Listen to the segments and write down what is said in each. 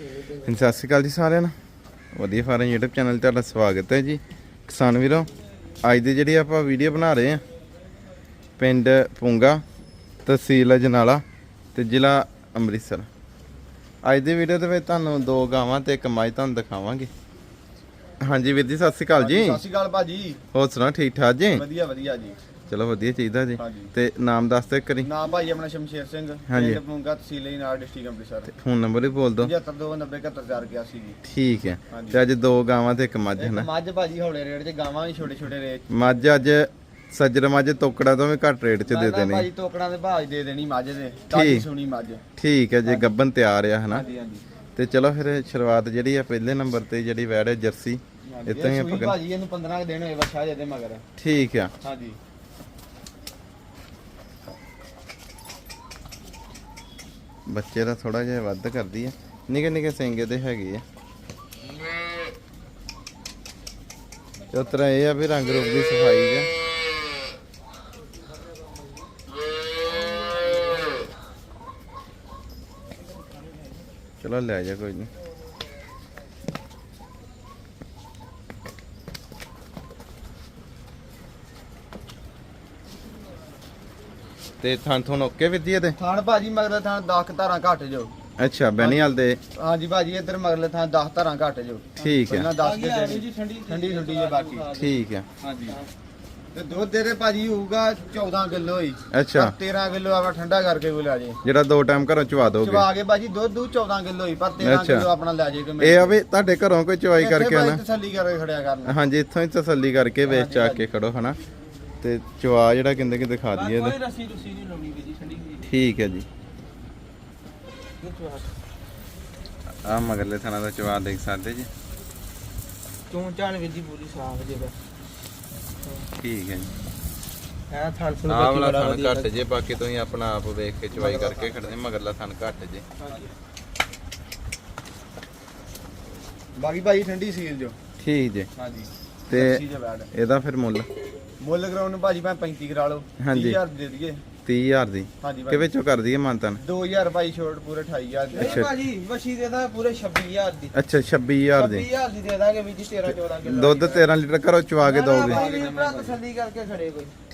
ਹਾਂਜੀ, ਸਤਿ ਸ਼੍ਰੀ ਅਕਾਲ ਜੀ ਸਾਰਿਆਂ ਨੂੰ। ਵਧੀਆ ਫਾਰਮ YouTube ਚੈਨਲ ਤੇ ਤੁਹਾਡਾ ਸਵਾਗਤ ਹੈ ਜੀ। ਕਿਸਾਨ ਵੀਰੋ ਅੱਜ ਦੀ ਜਿਹੜੀ ਆਪਾਂ ਵੀਡੀਓ ਬਣਾ ਰਹੇ ਹਾਂ ਪਿੰਡ ਪੁੰਗਾ ਤਹਿਸੀਲ ਅਜਨਾਲਾ ਤੇ ਜ਼ਿਲ੍ਹਾ ਅੰਮ੍ਰਿਤਸਰ। ਅੱਜ ਦੀ ਵੀਡੀਓ ਦੇ ਵਿੱਚ ਤੁਹਾਨੂੰ ਦੋ ਗਾਵਾਂ ਤੇ ਇੱਕ ਮੱਝ ਤੁਹਾਨੂੰ ਦਿਖਾਵਾਂਗੇ। ਹਾਂਜੀ ਵੀਰ ਜੀ ਸਤਿ ਸ਼੍ਰੀ ਅਕਾਲ ਜੀ। ਸਤਿ ਸ਼੍ਰੀ ਅਕਾਲ ਭਾਜੀ। ਹੋਰ ਸੁਣਾ ਠੀਕ ਠਾਕ ਜੀ? ਵਧੀਆ ਵਧੀਆ ਜੀ। ਚਲੋ ਵਧੀਆ ਚਾਹੀਦਾ ਜੀ। ਹਾਂਜੀ। ਤੇ ਨਾਮ ਦੱਸ ਦਿਓ ਕਰੀ ਨਾਮ ਭਾਈ ਆਪਣਾ ਸ਼ਮਸ਼ੇਰ ਸਿੰਘ। ਹਾਂਜੀ। ਪਿੰਡ ਪੂੰਗਾ ਤਹਿਸੀਲ ਨਾਲ ਡਿਸਟ੍ਰਿਕਟ ਅੰਮ੍ਰਿਤਸਰ। ਫੋਨ ਨੰਬਰ ਵੀ ਬੋਲ ਦਿਓ। 72907181 ਜੀ। ਠੀਕ ਹੈ। ਹਾਂਜੀ। ਤੇ ਅੱਜ ਦੋ ਗਾਵਾਂ ਤੇ ਇੱਕ ਮੱਝ ਹੈ ਇੱਕ ਨਾ ਮੱਝ ਭਾਜੀ ਹੌਲੇ ਰੇਟ 'ਚ ਗਾਵਾਂ ਵੀ ਛੋਟੇ ਛੋਟੇ ਰੇਟ ਮੱਝ ਅੱਜ ਸੱਜਰ ਮੱਝ ਤੋਕੜਾ ਤੋਂ ਵੀ ਘੱਟ ਰੇਟ 'ਚ ਦੇ ਨਾ ਦੇਣੀ। ਭਾਜੀ ਟੋਕੜਾਂ ਦੇ ਭਾਜ ਦੇ ਦੇਣੀ ਮੱਝ ਦੇ। ਤਾਜੀ ਠੀਕ। ਸੁਣੀ ਮੱਝ। ਠੀਕ ਹੈ ਜੇ ਗੱਬਨ ਤਿਆਰ ਆ ਹਨਾ? ਹਾਂਜੀ ਹਾਂਜੀ। ਤੇ ਚਲੋ ਫਿਰ ਸ਼ੁਰੂਆਤ ਜਿਹੜੀ ਆ ਪਹਿਲੇ ਨੰਬਰ ਤੇ ਜਿਹੜੀ ਵੈੜ ਹੈ ਜਰਸੀ। ਹਾਂਜੀ। ਇੱਦਾਂ ਹੀ ਇਹ ਆਪਾਂ ਸੂਈ ਭਾਜੀ ਇਹਨੂੰ 15 ਕੁ ਦਿਨ ਹੋਏ ਬੱਚਾ ਜਿਹਦੇ ਮਗਰ। ਠੀਕ ਆ। ਹਾਂਜੀ। ਬੱਚੇ ਦਾ ਥੋੜਾ ਜਿਹਾ ਵੱਧ ਕਰਦੀ ਆ। ਨਿੱਕੇ ਨਿੱਕੇ ਸਿੰਗੇ ਦੇ ਹੈਗੇ ਆ। ਤੇ ਇਹ ਆ ਵੀ ਰੰਗ ਰੂਪ ਦੀ ਸਫ਼ਾਈ ਹੈ ਚਲੋ ਲੈ ਜਾ ਕੋਈ ਨਹੀਂ ਤੇ ਥਾਂ ਥੋਂ ਓਕੇ ਵਿੱਦੀ ਇਹਦੇ? ਥਾਣ ਭਾਜੀ ਮਗਰ ਥਾਣ 10 ਧਾਰਾਂ ਘੱਟ ਜੋ ਅੱਛਾ ਬੈਨੀਵਾਲ ਦੇ? ਹਾਂਜੀ ਭਾਜੀ ਇੱਧਰ ਮਗਰਲੇ ਥਾਂ 10 ਧਾਰਾਂ ਘੱਟ ਜੋ ਠੀਕ ਹੈ। ਪਹਿਲਾਂ 10 ਦੇ ਦੇਣੀ ਠੰਡੀ ਠੰਡੀ ਠੰਡੀ ਹੈ ਬਾਕੀ। ਠੀਕ ਹੈ। ਹਾਂਜੀ। ਤੇ ਦੁੱਧ ਦੇ ਭਾਜੀ ਹੋਊਗਾ 14 ਕਿਲੋ ਹੀ। ਅੱਛਾ। 13 ਕਿਲੋ ਆਵਾ ਠੰਡਾ ਕਰਕੇ ਕੋਈ ਲੈ ਜੇ। ਜਿਹੜਾ ਦੋ ਟਾਈਮ ਘਰੋਂ ਚਵਾ ਦੋਗੇ? ਚਵਾ ਕੇ ਭਾਜੀ ਦੁੱਧ ਦੂ 14 ਕਿਲੋ ਹੀ ਪਰ 13 ਅੱਛਾ। ਕਿਲੋ ਆਪਣਾ ਲੈ ਜੇ ਕਿ ਇਹ ਆ ਵੀ ਤੁਹਾਡੇ ਘਰੋਂ ਕੋਈ ਚਵਾਈ ਕਰਕੇ ਆਣਾ ਤਸੱਲੀ ਕਰਕੇ ਖੜਿਆ ਕਰਨਾ। ਹਾਂਜੀ ਇੱਥੋਂ ਹੀ ਤਸੱਲੀ ਕਰਕੇ ਵੇਚ ਚਾ ਕੇ ਖੜੋ ਹਨਾ? ਤੇ ਚਵਾ ਜਿਹੜਾ ਕਿੰਦੇ ਕਿ ਦਿਖਾ ਦਈਏ ਇਹਦਾ। ਰਸੀ ਰੁਸੀ ਨਹੀਂ ਲਾਉਣੀ ਵੀ ਜੀ ਠੰਡੀ ਹੋਈ ਠੀਕ ਹੈ ਜੀ। ਆ ਮਗਰਲੇ ਥਾਣਾ ਦਾ ਚਵਾ ਦੇਖ ਸਕਦੇ ਜੀ। ਚੋਂ ਚਾਣ ਵੀ ਦੀ ਪੂਰੀ ਸਾਫ਼ ਜੇ ਬਸ। ਠੀਕ ਹੈ ਜੀ। ਹੈ ਥਣ ਸੁਣ ਆਹ ਵਾਲਾ ਥਣ ਘੱਟ ਜੇ ਬਾਕੀ ਤੁਸੀਂ ਆਪਣਾ ਆਪ ਵੇਖ ਕੇ ਚਵਾਈ ਕਰਕੇ ਖੜਦੇ ਮਗਰਲਾ ਥਣ ਘੱਟ ਜੇ। ਬਾਕੀ ਭਾਜੀ ਠੰਡੀ ਸੀਲ ਜੋ। ਠੀਕ ਜੇ। ਹਾਂਜੀ। ਤੇ ਇਹਦਾ ਫਿਰ ਮੁੱਲ? ਮੁੱਲ ਕਰਾਉਣ ਨੂੰ ਭਾਜੀ ਮੈਂ 35 ਕਰਾ ਲਓ 30000 ਦੇ ਦਈਏ। 30000 ਦੀ। ਕਿ ਵਿੱਚੋਂ ਕਰ ਦਈਏ ਮਾਨਤਨ 2000 ਭਾਈ ਛੋਟ ਪੂਰੇ 28000 ਦੇ। ਅੱਛਾ। ਭਾਜੀ ਵਸ਼ੀ ਦੇ ਦਾ ਪੂਰੇ 26000 ਦੀ। ਅੱਛਾ 26000 ਦੀ। 26000 ਦੀ ਦੇ ਦਾਂਗੇ ਵੀ ਜੀ 13 14 ਕਿਲੋ ਦੁੱਧ 13 ਲੀਟਰ ਘਰੋਂ ਚਵਾ ਕੇ ਦੋਗੇ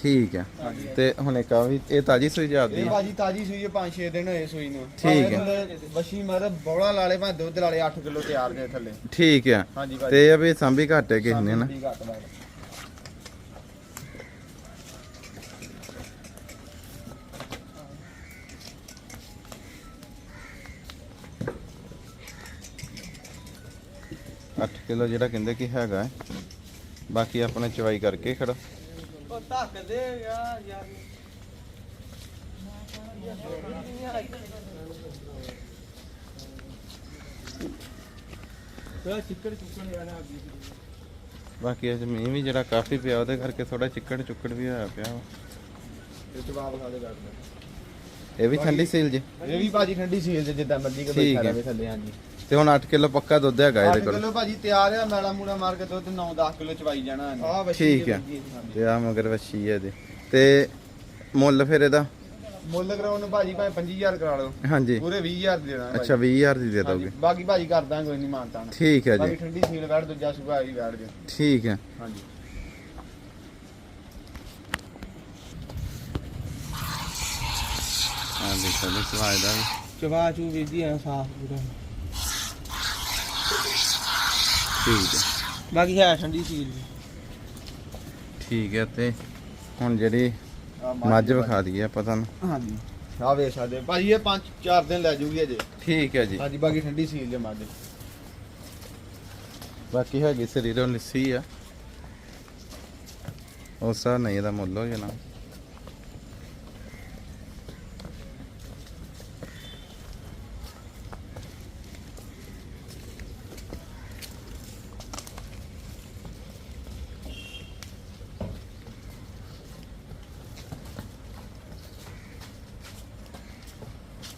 ਠੀਕ ਹੈ। ਤੇ ਹੁਣ ਇੱਕ ਆ ਵੀ ਇਹ ਤਾਜੀ ਸੂਈ ਜਾਤ ਦੀ ਭਾਜੀ ਤਾਜੀ ਸੂਈ ਹੈ 5-6 ਦਿਨ ਹੋਏ ਸੂਈ ਨੂੰ। ਠੀਕ ਹੈ। ਵਸ਼ੀ ਮਰ ਬੌਲਾ ਲਾਲੇ ਭਾਂ ਦੁੱਧ ਲਾਲੇ 8 ਕਿਲੋ ਤਿਆਰ ਦੇ ਥੱਲੇ। ਠੀਕ ਹੈ। ਤੇ ਇਹ ਵੀ ਸੰਭੀ ਘਾਟੇ ਕਿਸ ਨਾ ਘੱਟ 8 ਕਿਲੋ ਜਿਹੜਾ ਕਹਿੰਦੇ ਕਿ ਹੈਗਾ ਹੈ। ਬਾਕੀ ਆਪਣੇ ਚਵਾਈ ਕਰਕੇ ਖੜਾ। ਉਹ ਧੱਕ ਦੇ ਬਾਕੀ ਅੱਜ ਮੀਂਹ ਵੀ ਜਿਹੜਾ ਕਾਫੀ ਪਿਆ ਉਹਦੇ ਕਰਕੇ ਥੋੜਾ ਚਿੱਕੜ ਚੁੱਕੜ ਵੀ ਹੋਇਆ ਪਿਆ। ਵਾ। ਇਹ ਵੀ ਠੰਡੀ ਸੀਲ ਜੇ। ਇਹ ਵੀ ਭਾਜੀ ਠੰਡੀ ਸੀਲ ਜਿੱਦਾਂ ਮਰਜ਼ੀ ਕੋ ਠੀਕ ਬੈਠਾ ਥੱਲੇ ਹਾਂਜੀ। ਤੇ ਹੁਣ 8 ਕਿਲੋ ਪੱਕਾ ਦੁੱਧ ਹੈਗਾ 8 ਇਹਦੇ ਕੋਲ। ਕਿਲੋ ਭਾਜੀ ਤਿਆਰ ਆ ਮੈਲਾ ਮੂਲਾ ਮਾਰ ਕੇ ਦੁੱਧ 9-10 ਕਿਲੋ ਚਵਾਈ ਜਾਣਾ ਇਹਨੇ। ਆ। ਠੀਕ ਹੈ ਤੇ ਆ ਮਗਰ ਵੱਛੀ ਹੈ ਇਹਦੇ। ਤੇ ਮੁੱਲ ਫਿਰ ਇਹਦਾ? ਮੁੱਲ ਕਰਾਉਣ ਨੂੰ ਭਾਜੀ ਭਾਵੇਂ 25000 ਕਰਾ ਲਓ। ਹਾਂਜੀ। ਪੂਰੇ 20000 ਦੇ ਦੇਣਾ ਅੱਛਾ 20000 ਦੀ ਦੇ ਦੋਗੇ। ਬਾਕੀ ਭਾਜੀ ਕਰ ਦਾਂਗੇ ਕੋਈ ਨਹੀਂ ਮਾਨਤਾ ਨਾ ਠੀਕ ਹੈ ਬਾਕੀ ਜੀ ਠੰਡੀ ਸੀਲ ਵੜ ਦੂਜਾ ਸੁਭਾ ਹੀ ਵੜ ਜੇ। ਠੀਕ ਹੈ ਹਾਂਜੀ। ਆ ਦੇਖੋ ਦਾ ਵੀ ਚਵਾ ਚੂ ਵੀ ਦੀ ਆ ਸਾਫ਼ ਪੂਰਾ। ਠੀਕ ਹੈ। ਬਾਕੀ ਹੈ ਠੰਡੀ ਸੀਲ ਜੀ। ਠੀਕ ਹੈ ਤੇ ਹੁਣ ਜਿਹੜੀ ਮੱਝ ਵਿਖਾ ਦਈਏ ਆਪਾਂ ਤੁਹਾਨੂੰ। ਹਾਂਜੀ। ਆ ਵੇਖ ਸਕਦੇ। ਭਾਜੀ ਇਹ 5-4 ਦਿਨ ਲੈ ਜੂਗੀ ਅਜੇ। ਠੀਕ ਹੈ ਜੀ। ਹਾਂਜੀ ਬਾਕੀ ਠੰਡੀ ਸੀਲ ਜੇ ਮੱਝ। ਬਾਕੀ ਹੈਗੀ ਸਰੀਰੋਂ ਲਿੱਸੀ ਆ। ਉਸਾ ਨਹੀਂ ਇਹਦਾ ਮੁੱਲ ਹੋ ਜਾਣਾ।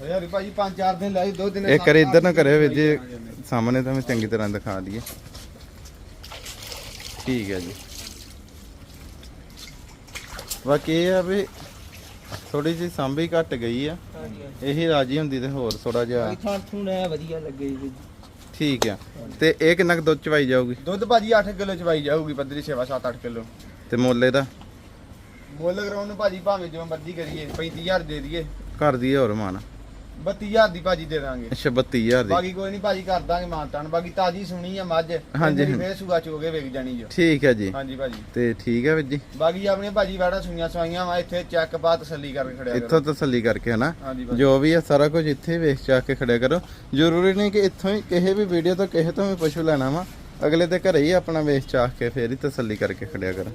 ਯਾਰ ਭਾਜੀ 5-4 ਦਿਨ ਲੈ ਦੋ ਦਿਨ ਇੱਕ ਵਾਰੀ ਇੱਧਰ ਨਾ ਕਰਿਓ ਵੀਰ ਜੀ। ਸਾਹਮਣੇ ਤਾਂ ਮੈਂ ਚੰਗੀ ਤਰ੍ਹਾਂ ਦਿਖਾ ਦਈਏ। ਠੀਕ ਹੈ ਜੀ। ਬਾਕੀ ਇਹ ਆ ਵੀ ਥੋੜੀ ਜਿਹੀ ਸਾਂਭੀ ਘਟ ਗਈ ਆ। ਹਾਂਜੀ ਹਾਂਜੀ। ਇਹੀ ਰਾਜੀ ਹੁੰਦੀ ਤੇ ਹੋਰ ਥੋੜਾ ਜਿਹਾ ਇਹ ਥਾਂ ਥੂਣ ਐ ਵਧੀਆ ਲੱਗੇ ਜੀ। ਠੀਕ ਆ। ਤੇ ਇਹ ਕਿੰਨਾ ਕੁ ਦੁੱਧ ਚਵਾਈ ਜਾਊਗੀ? ਦੁੱਧ ਭਾਜੀ 8 ਕਿਲੋ ਚਵਾਈ ਜਾਊਗੀ ਪੱਧਰੀ ਸੇਵਾ 7-8 ਕਿਲੋ। ਤੇ ਮੁੱਲ ਇਹਦਾ? ਮੁੱਲ ਕਰਾਉਣ ਨੂੰ ਭਾਜੀ ਭਾਵੇਂ ਜਿਵੇਂ ਮਰਜ਼ੀ ਕਰੀਏ 35000 ਦੇ ਦਈਏ। ਘਰ ਦੀ ਹੋਰ ਮਾਨ। 32000 ਦੀ ਭਾਜੀ ਦੇ ਦਾਂਗੇ। ਅੱਛਾ 32000 ਦੀ। ਬਾਕੀ ਕੋਈ ਨਹੀਂ ਭਾਜੀ ਕਰ ਦਾਂਗੇ ਮਾਨਤਾਨ ਬਾਕੀ ਤਾਜੀ ਸੁਣੀ ਆ ਮੱਝ ਹਾਂਜੀ, ਫੇਰ ਸੂਆ ਚੋਗੇ ਵੇਖ ਜਾਣੀ ਜੋ ਠੀਕ ਹੈ ਜੀ। ਹਾਂਜੀ ਭਾਜੀ। ਤੇ ਠੀਕ ਹੈ ਵੀਰ ਜੀ। ਬਾਕੀ ਆਪਣੇ ਭਾਜੀ ਵੜਾ ਸੁਈਆਂ ਸਵਾਈਆਂ ਵਾ ਇੱਥੇ ਚੈੱਕ ਪਾ ਤਸੱਲੀ ਕਰਕੇ ਖੜਿਆ ਕਰੋ। ਇੱਥੋਂ ਤਸੱਲੀ ਕਰਕੇ ਹਨਾ? ਜੋ ਵੀ ਹੈ ਸਾਰਾ ਕੁਝ ਇੱਥੇ ਵੇਖ ਚਾ ਕੇ ਖੜਿਆ ਕਰੋ। ਜ਼ਰੂਰੀ ਨਹੀਂ ਕਿ ਇੱਥੋਂ ਹੀ ਕਿਸੇ ਵੀ ਵੀਡੀਓ ਤੋਂ ਕਿਸੇ ਤੋਂ ਵੀ ਪਸ਼ੂ ਲੈਣਾ ਵਾ। ਅਗਲੇ ਦੇ ਘਰੇ ਹੀ ਆਪਣਾ ਵੇਖ ਚਾਹ ਕੇ ਫੇਰ ਹੀ ਤਸੱਲੀ ਕਰਕੇ ਖੜਿਆ ਕਰੋ।